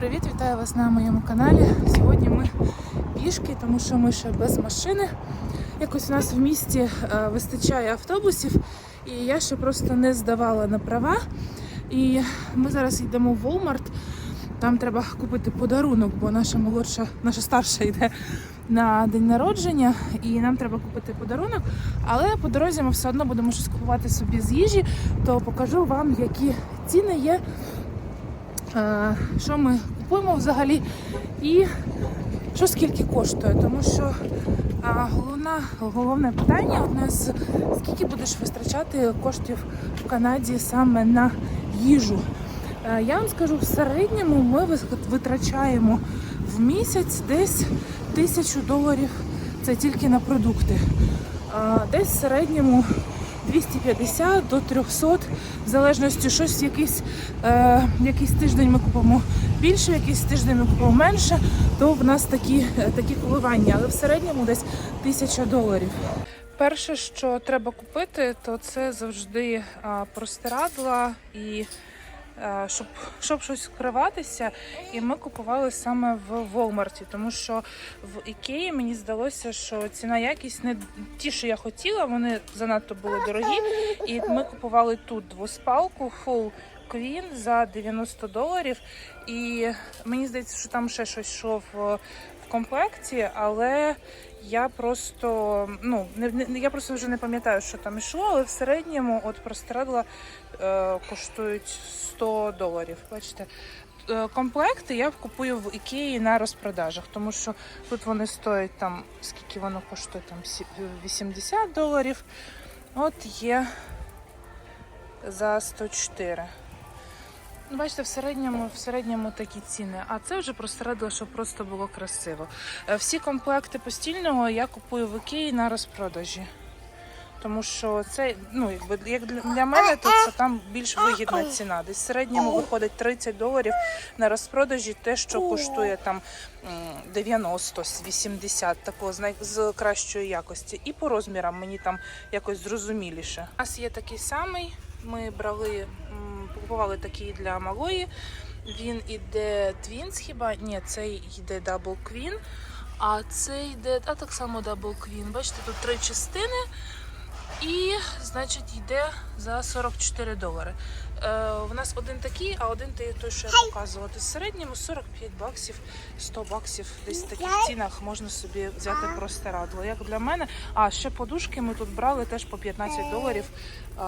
Привіт, вітаю вас на моєму каналі. Сьогодні ми пішки, тому що ми ще без машини. Якось у нас в місті е, вистачає автобусів, і я ще просто не здавала на права. І ми зараз йдемо в Walmart. Там треба купити подарунок, бо наша молодша, наша старша йде на день народження, і нам треба купити подарунок. Але по дорозі ми все одно будемо щось купувати собі з їжі, то покажу вам, які ціни є що ми купуємо взагалі і що скільки коштує. Тому що а, головна, головне питання одне з скільки будеш витрачати коштів в Канаді саме на їжу. Е, Я вам скажу, в середньому ми витрачаємо в місяць десь тисячу доларів. Це тільки на продукти. Е, Десь в середньому 250 до 300, в залежності щось якийсь, е, якийсь тиждень ми купимо більше, якийсь тиждень ми купимо менше, то в нас такі, е, такі коливання, але в середньому десь 1000 доларів. Перше, що треба купити, то це завжди простирадла і щоб, щоб щось вкриватися. І ми купували саме в Walmart, тому що в Ікеї мені здалося, що ціна якість не ті, що я хотіла, вони занадто були дорогі. І ми купували тут двоспалку Full Queen за 90 доларів. І мені здається, що там ще щось йшло в, в комплекті, але я просто ну не, я просто вже не пам'ятаю, що там йшло, але в середньому от простирадла е, коштують 100 доларів. Бачите, Е, комплекти я купую в Ікеї на розпродажах, тому що тут вони стоять там, скільки воно коштує, там 80 доларів. От є за 104. Ну, Бачите, в середньому, в середньому такі ціни. А це вже простирадла, щоб просто було красиво. Е, Всі комплекти постільного я купую в Ікеї на розпродажі. Тому що це, ну, якби як для мене, то це там більш вигідна ціна. Десь в середньому виходить 30 доларів на розпродажі, те, що коштує там 90, 80, такого з кращої якості. І по розмірам мені там якось зрозуміліше. У нас є такий самий. Ми брали, купували такий для малої. Він іде твінс, хіба? Ні, цей йде дабл квін. А це йде, а так само дабл квін. Бачите, тут три частини. І, значить, йде за 44 долари. Е, у нас один такий, а один той, той що я показувала. В середньому 45 баксів, 100 баксів. Десь в таких цінах можна собі взяти простирадло. Як для мене. А ще подушки ми тут брали теж по 15 доларів. Е,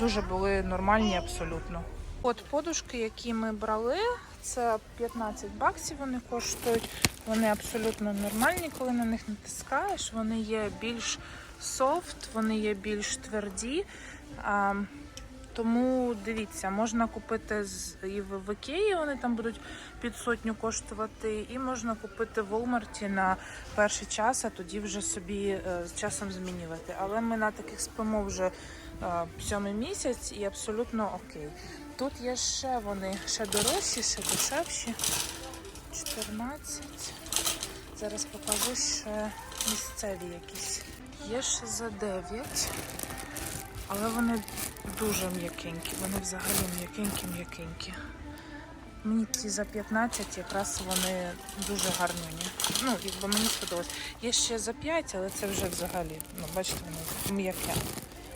дуже були нормальні абсолютно. От подушки, які ми брали, це 15 баксів вони коштують. Вони абсолютно нормальні, коли на них натискаєш. Вони є більш софт, вони є більш тверді. Тому дивіться, можна купити з і в в Ікеї, вони там будуть під сотню коштувати, і можна купити в Walmart на перший час, а тоді вже собі е, з часом змінювати. Але ми на таких спимо вже е, сьомий місяць і абсолютно окей. Тут є ще вони ще дорожчі, ще дешевші. 14. Зараз покажу ще місцеві якісь. Є ще за 9, але вони дуже м'якенькі. Вони взагалі м'якенькі-м'якенькі. Мені ці за 15 якраз вони дуже гарні. Ну, якби мені сподобалось. Є ще за 5, але це вже взагалі, ну, бачите, м'яке.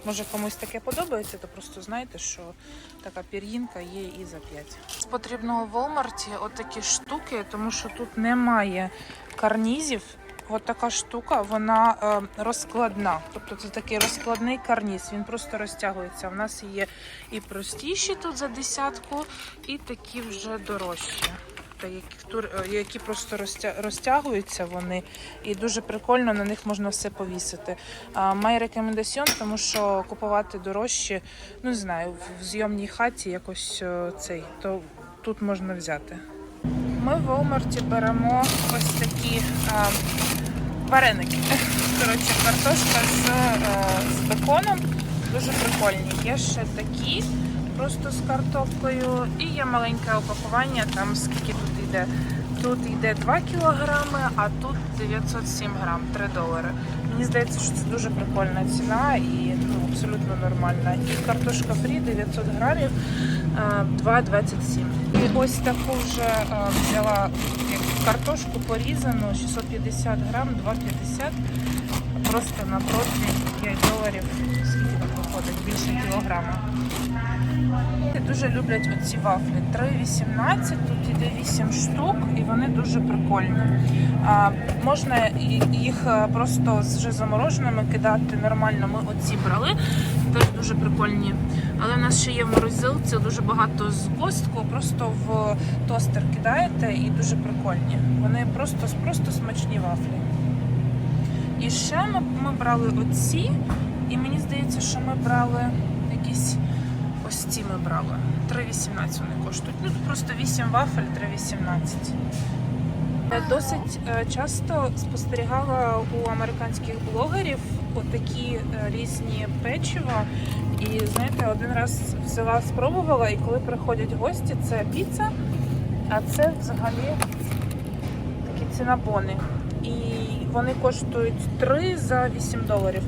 Може комусь таке подобається, то просто знайте, що така пір'їнка є і за 5. З потрібного в Walmart от такі штуки, тому що тут немає карнізів. От така штука, вона е, розкладна. Тобто це такий розкладний карніз, він просто розтягується. У нас є і простіші тут за десятку, і такі вже дорожчі. Які, е, які просто розтя- розтягуються вони, і дуже прикольно на них можна все повісити. Май рекомендаціон, тому що купувати дорожчі, ну не знаю, в- зйомній хаті якось е, цей, то тут можна взяти. Ми в Walmart беремо ось такі а, вареники. Коротше, картошка з, е, з беконом. Дуже прикольні. Є ще такі. просто з картоплею. І є маленьке опакування, там скільки тут йде. Тут йде 2 кілограми, а тут 907 грам, 3 долари. Мені здається, що це дуже прикольна ціна і ну, абсолютно нормальна. І картошка фрі 900 грамів е, 2,27. І ось таку вже е, взяла як картошку порізану 650 грам, 2,50. Просто на противень 5 доларів. Скільки там виходить? Більше кілограма. Дуже люблять оці вафлі. 3,18, тут іде 8 штук, і вони дуже прикольні. А, можна їх е, просто вже замороженими кидати нормально. Ми оці брали, теж дуже прикольні. Але в нас ще є в морозилці дуже багато з костку, просто в тостер кидаєте і дуже прикольні. Вони просто, просто смачні вафлі. І ще ми, ми брали оці, і мені здається, що ми брали якісь ось ці ми брали. 3,18 вони коштують. Ну просто 8 вафель, 3,18. Я досить е, часто спостерігала у американських блогерів отакі е, різні печива. І знаєте, один раз взяла, спробувала, і коли приходять гості, це піца, а це взагалі такі цинабони. І вони коштують 3 за 8 доларів.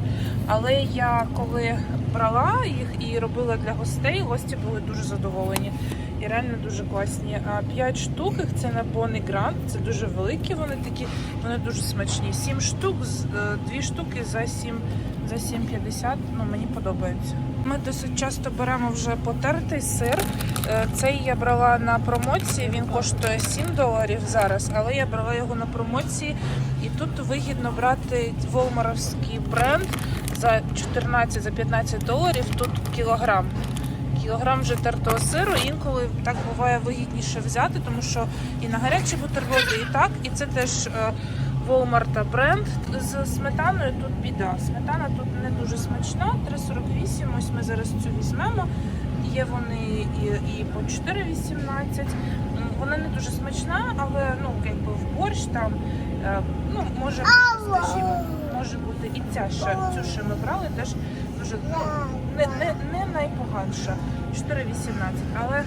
Але я коли брала їх і робила для гостей, гості були дуже задоволені і реально дуже класні. А 5 штук їх це на Bonnie Grand, це дуже великі, вони такі, вони дуже смачні. 7 штук, 2 штуки за 7 за 7,50, ну мені подобається. Ми досить часто беремо вже потертий сир. Е, Цей я брала на промоції, він коштує 7 доларів зараз, але я брала його на промоції, і тут вигідно брати волмаровський бренд за 14 за 15 доларів. Тут кілограм. Кілограм вже тертого сиру. Інколи так буває вигідніше взяти, тому що і на гарячі бутерброди, і так, і це теж е, Walmart бренд з сметаною. Тут біда. Сметана тут не дуже смачна. 3,48. Ось ми зараз цю візьмемо. Є вони і, і по 4,18. М, Вона не дуже смачна, але ну якби в борщ там е, ну може скажімо, може бути і ця ще цю ще ми брали, теж дуже ну, не, не, не найпоганша. 4,18. Але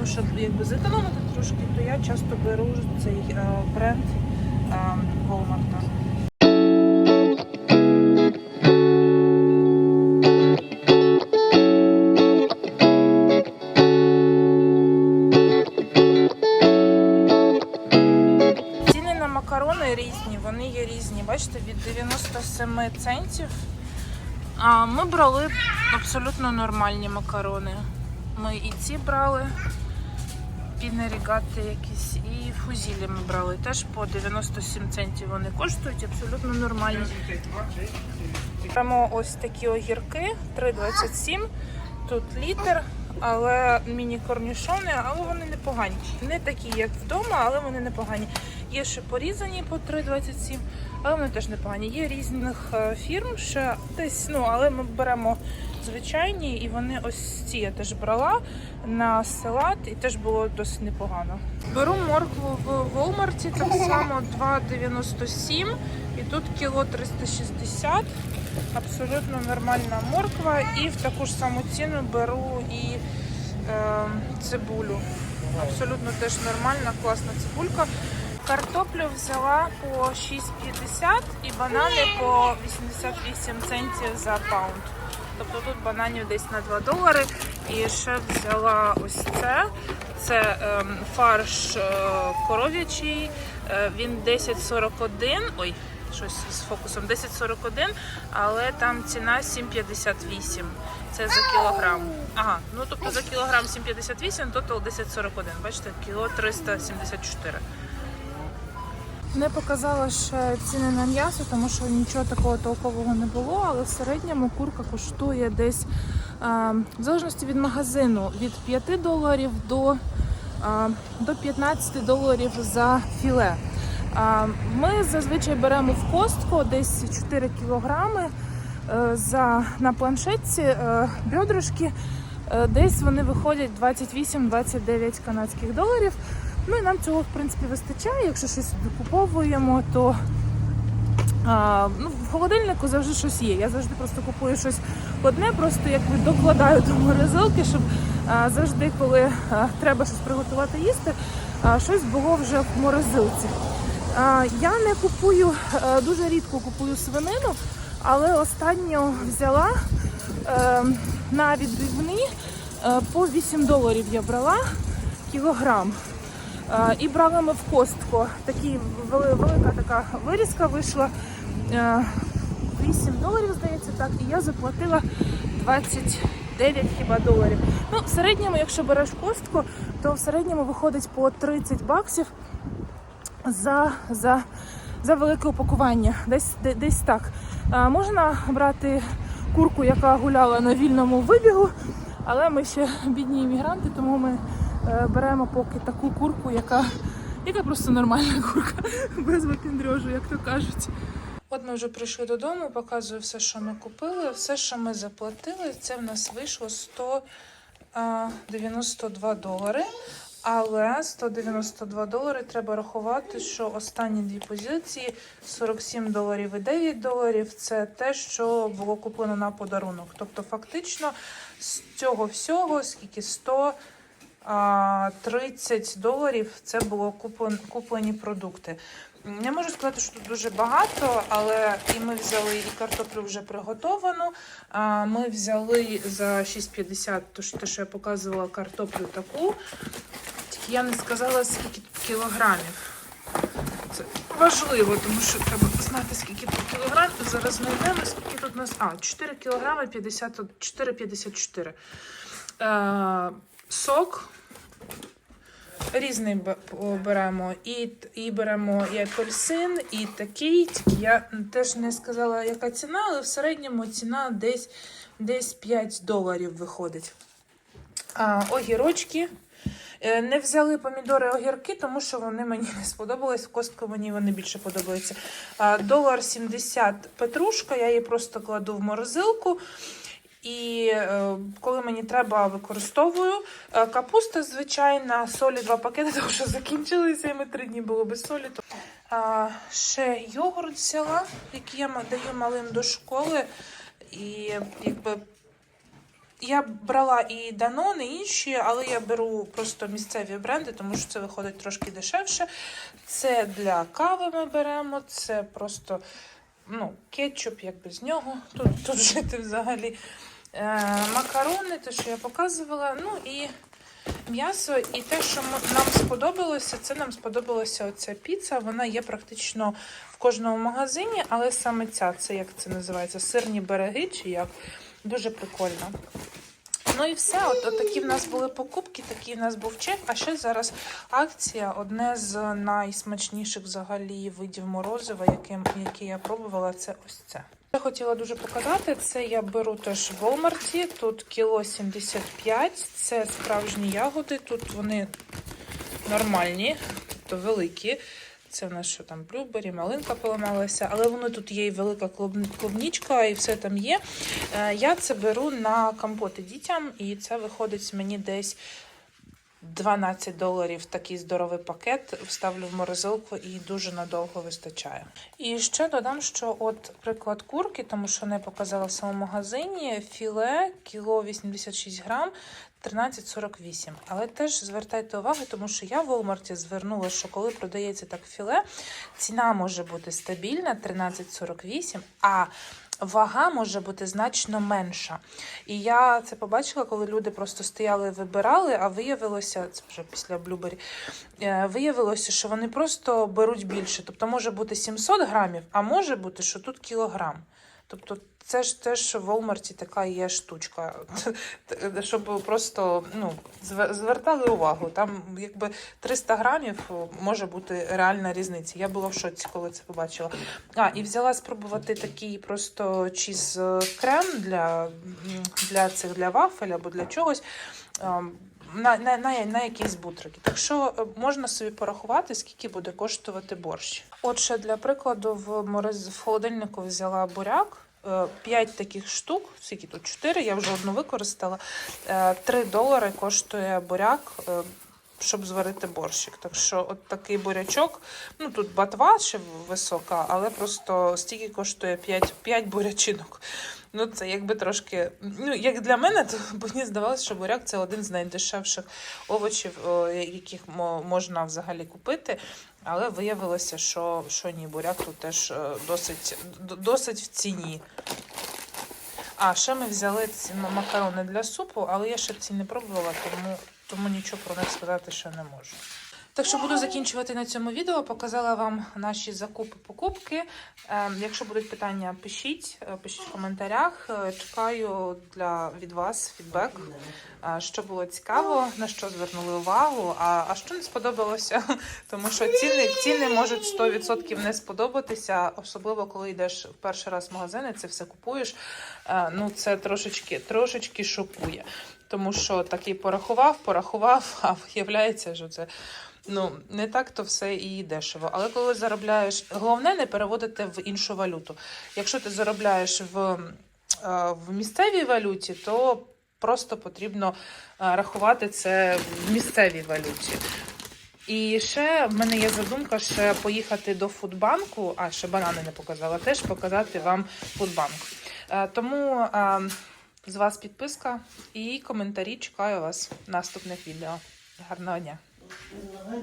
ну щоб якби зекономити трошки, то я часто беру цей е, бренд е, Walmart. Макарони різні, вони є різні. Бачите, від 97 центів. А ми брали абсолютно нормальні макарони. Ми і ці брали, пінерігати якісь, і фузілі ми брали. Теж по 97 центів вони коштують, абсолютно нормальні. Беремо ось такі огірки, 3,27. Тут літр, але міні-корнішони, але вони непогані. Не такі, як вдома, але вони непогані. Є ще порізані по 3,27, але вони теж непогані. Є різних е, фірм ще десь, ну, але ми беремо звичайні, і вони ось ці я теж брала на салат, і теж було досить непогано. Беру моркву в Walmart, так само 2,97, і тут кіло 360. Абсолютно нормальна морква. І в таку ж саму ціну беру і е, цибулю. Абсолютно теж нормальна, класна цибулька. Картоплю взяла по 6,50 і банани по 88 центів за паунд. Тобто тут бананів десь на 2 долари. І ще взяла ось це. Це ем, фарш е, коров'ячий. Е, він 10,41. Ой, щось з фокусом 10,41, але там ціна 7,58. Це за кілограм. Ага, ну тобто за кілограм 7,58, тотал 10,41. Бачите, кіло 374. Не показала ще ціни на м'ясо, тому що нічого такого толкового не було, але в середньому курка коштує десь, в залежності від магазину, від 5 доларів до, до 15 доларів за філе. Ми зазвичай беремо в костку десь 4 кілограми е, за, на планшетці е, бедрышки. Е, Десь вони виходять 28-29 канадських доларів. Ну і нам цього в принципі вистачає. Якщо щось докуповуємо, то ну, в холодильнику завжди щось є. Я завжди просто купую щось одне, просто якби докладаю до морозилки, щоб завжди, коли треба щось приготувати їсти, щось було вже в морозилці. Я не купую, е, дуже рідко купую свинину, але останню взяла е, на відбивні е, по 8 доларів я брала кілограм. І брали ми в костку. Такі велика така вирізка вийшла. е, 8 доларів, здається, так, і я заплатила 29 хіба доларів. Ну, в середньому, якщо береш костку, то в середньому виходить по 30 баксів за, за, за велике упакування. Десь, десь так. А, можна брати курку, яка гуляла на вільному вибігу, але ми ще бідні іммігранти, тому ми е, беремо поки таку курку, яка, яка просто нормальна курка, без випіндрьожу, як то кажуть. От ми вже прийшли додому, показую все, що ми купили, все, що ми заплатили. Це в нас вийшло 192 долари. Але 192 долари треба рахувати, що останні дві позиції 47 доларів і 9 доларів це те, що було куплено на подарунок. Тобто, фактично, з цього всього, скільки 100 а, 30 доларів це було куплені продукти. Не можу сказати, що тут дуже багато, але і ми взяли і картоплю вже приготовану. Ми взяли за 6,50, то що я показувала картоплю таку. Я не сказала, скільки тут кілограмів. Це важливо, тому що треба знати, скільки тут кілограмів. Зараз знайдемо, скільки тут у нас. А, 4 кілограми 50, 4,54. Е, сок різний беремо. І, і беремо і апельсин, і такий. Тільки я теж не сказала, яка ціна, але в середньому ціна десь, десь 5 доларів виходить. А, огірочки. Е, Не взяли помідори огірки, тому що вони мені не сподобались. В костку мені вони більше подобаються. Долар 70 петрушка, я її просто кладу в морозилку. І е, коли мені треба, використовую. Е, капуста, звичайна, солі два пакети, тому що закінчилися, і ми три дні було без солі. Ще йогурт взяла, який я даю малим до школи. І якби я брала і Danone, і інші, але я беру просто місцеві бренди, тому що це виходить трошки дешевше. Це для кави ми беремо, це просто ну, кетчуп, як без нього. Тут, тут жити взагалі. Е, макарони, те, що я показувала. Ну і м'ясо. І те, що нам сподобалося, це нам сподобалася оця піца. Вона є практично в кожному магазині, але саме ця, це як це називається, сирні береги, чи як. Дуже прикольно. Ну і все, от, от такі в нас були покупки, такий в нас був чек. А ще зараз акція одне з найсмачніших взагалі видів морозива, яким, яке я пробувала, це ось це. Я хотіла дуже показати. Це я беру теж в Walmart. Тут кіло 75, це справжні ягоди. Тут вони нормальні, тобто великі. Це в нас що там блюбері, малинка поламалася, але воно тут є і велика клубнічка, і все там є. Е, Я це беру на компоти дітям, і це виходить мені десь 12 доларів такий здоровий пакет. Вставлю в морозилку і дуже надовго вистачає. І ще додам, що от приклад курки, тому що не показала в магазині, філе кіло 86 грам. 13,48. Але теж звертайте увагу, тому що я в Walmart звернула, що коли продається так філе, ціна може бути стабільна 13,48, а вага може бути значно менша. І я це побачила, коли люди просто стояли і вибирали, а виявилося, це вже після блюбері, виявилося, що вони просто беруть більше. Тобто може бути 700 грамів, а може бути, що тут кілограм. Тобто це ж теж в Walmart така є штучка, щоб просто ну, зве- звертали увагу. Там якби 300 грамів може бути реальна різниця. Я була в шоці, коли це побачила. А, і взяла спробувати такий просто чіз крем для, для цих для вафель або для чогось. На, на, на, на якісь бутрики. Так що е, можна собі порахувати, скільки буде коштувати борщ. От ще для прикладу, в мороз в холодильнику взяла буряк. 5 таких штук, скільки тут 4, я вже одну використала. 3 долари коштує буряк, е, щоб зварити борщик. Так що, от такий бурячок. Ну тут батва ще висока, але просто стільки коштує 5, 5 бурячинок. Ну, це якби трошки. Ну, як для мене, то мені здавалося, що буряк це один з найдешевших овочів, яких мо- можна взагалі купити. Але виявилося, що, що ні, буряк тут теж е, досить, досить в ціні. А ще ми взяли ці макарони для супу, але я ще ці не пробувала, тому, тому нічого про них сказати ще не можу. Так що буду закінчувати на цьому відео. Показала вам наші закупи-покупки. Е, якщо будуть питання, пишіть, е, пишіть в коментарях. Е, Чекаю для від вас фідбек, е, що було цікаво, на що звернули увагу, а, а що не сподобалося. Тому що ціни, ціни можуть 100% не сподобатися, особливо коли йдеш в перший раз в магазини, це все купуєш. Ну, це трошечки, трошечки шокує. Тому що такий порахував, порахував, а виявляється, що це ну не так то все і дешево. Але коли заробляєш, головне не переводити в іншу валюту. Якщо ти заробляєш в, е, в місцевій валюті, то просто потрібно е, рахувати це в місцевій валюті. І ще в мене є задумка ще поїхати до фудбанку, а ще банани не показала, теж показати вам фудбанк. Е, Тому з вас підписка і коментарі. Чекаю вас в наступних відео. Гарного дня!